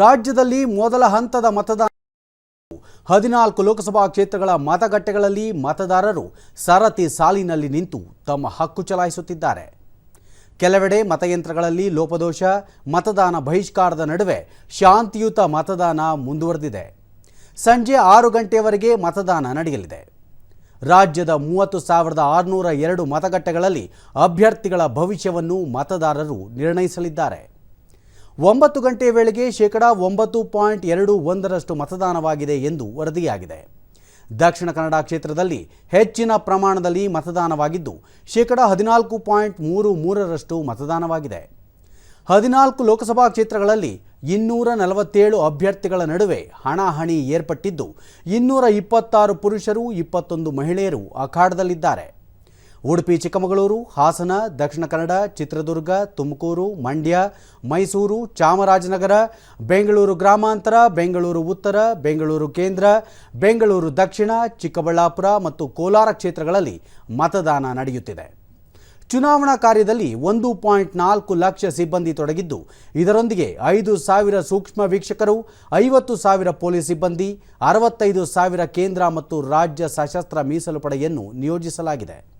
ರಾಜ್ಯದಲ್ಲಿ ಮೊದಲ ಹಂತದ ಮತದಾನ ಹದಿನಾಲ್ಕು ಲೋಕಸಭಾ ಕ್ಷೇತ್ರಗಳ ಮತಗಟ್ಟೆಗಳಲ್ಲಿ ಮತದಾರರು ಸರತಿ ಸಾಲಿನಲ್ಲಿ ನಿಂತು ತಮ್ಮ ಹಕ್ಕು ಚಲಾಯಿಸುತ್ತಿದ್ದಾರೆ. ಕೆಲವೆಡೆ ಮತಯಂತ್ರಗಳಲ್ಲಿ ಲೋಪದೋಷ, ಮತದಾನ ಬಹಿಷ್ಕಾರದ ನಡುವೆ ಶಾಂತಿಯುತ ಮತದಾನ ಮುಂದುವರೆದಿದೆ. ಸಂಜೆ ಆರು ಗಂಟೆಯವರೆಗೆ ಮತದಾನ ನಡೆಯಲಿದೆ. ರಾಜ್ಯದ ಮೂವತ್ತು ಸಾವಿರದ ಆರುನೂರ ಎರಡು ಮತಗಟ್ಟೆಗಳಲ್ಲಿ ಅಭ್ಯರ್ಥಿಗಳ ಭವಿಷ್ಯವನ್ನು ಮತದಾರರು ನಿರ್ಣಯಿಸಲಿದ್ದಾರೆ. ಒಂಬತ್ತು ಗಂಟೆಯ ವೇಳೆಗೆ ಶೇಕಡಾ ಒಂಬತ್ತು ಪಾಯಿಂಟ್ ಎರಡು ಒಂದರಷ್ಟು ಮತದಾನವಾಗಿದೆ ಎಂದು ವರದಿಯಾಗಿದೆ. ದಕ್ಷಿಣ ಕನ್ನಡ ಕ್ಷೇತ್ರದಲ್ಲಿ ಹೆಚ್ಚಿನ ಪ್ರಮಾಣದಲ್ಲಿ ಮತದಾನವಾಗಿದ್ದು, ಶೇಕಡಾ ಹದಿನಾಲ್ಕು ಪಾಯಿಂಟ್ ಮೂರು ಮೂರರಷ್ಟು ಮತದಾನವಾಗಿದೆ. ಹದಿನಾಲ್ಕು ಲೋಕಸಭಾ ಕ್ಷೇತ್ರಗಳಲ್ಲಿ ಇನ್ನೂರ ನಲವತ್ತೇಳು ಅಭ್ಯರ್ಥಿಗಳ ನಡುವೆ ಹಣಾಹಣಿ ಏರ್ಪಟ್ಟಿದ್ದು, ಇನ್ನೂರ ಇಪ್ಪತ್ತಾರು ಪುರುಷರು, ಇಪ್ಪತ್ತೊಂದು ಮಹಿಳೆಯರು ಅಖಾಡದಲ್ಲಿದ್ದಾರೆ. ಉಡುಪಿ, ಚಿಕ್ಕಮಗಳೂರು, ಹಾಸನ, ದಕ್ಷಿಣ ಕನ್ನಡ, ಚಿತ್ರದುರ್ಗ, ತುಮಕೂರು, ಮಂಡ್ಯ, ಮೈಸೂರು, ಚಾಮರಾಜನಗರ, ಬೆಂಗಳೂರು ಗ್ರಾಮಾಂತರ, ಬೆಂಗಳೂರು ಉತ್ತರ, ಬೆಂಗಳೂರು ಕೇಂದ್ರ, ಬೆಂಗಳೂರು ದಕ್ಷಿಣ, ಚಿಕ್ಕಬಳ್ಳಾಪುರ ಮತ್ತು ಕೋಲಾರ ಕ್ಷೇತ್ರಗಳಲ್ಲಿ ಮತದಾನ ನಡೆಯುತ್ತಿದೆ. ಚುನಾವಣಾ ಕಾರ್ಯದಲ್ಲಿ ಒಂದು ಪಾಯಿಂಟ್ ನಾಲ್ಕು ಲಕ್ಷ ಸಿಬ್ಬಂದಿ ತೊಡಗಿದ್ದು, ಇದರೊಂದಿಗೆ ಐದು ಸಾವಿರ ಸೂಕ್ಷ್ಮ ವೀಕ್ಷಕರು, ಐವತ್ತು ಸಾವಿರ ಪೊಲೀಸ್ ಸಿಬ್ಬಂದಿ, ಅರವತ್ತೈದು ಸಾವಿರ ಕೇಂದ್ರ ಮತ್ತು ರಾಜ್ಯ ಸಶಸ್ತ್ರ ಮೀಸಲು ಪಡೆಯನ್ನು ನಿಯೋಜಿಸಲಾಗಿದೆ.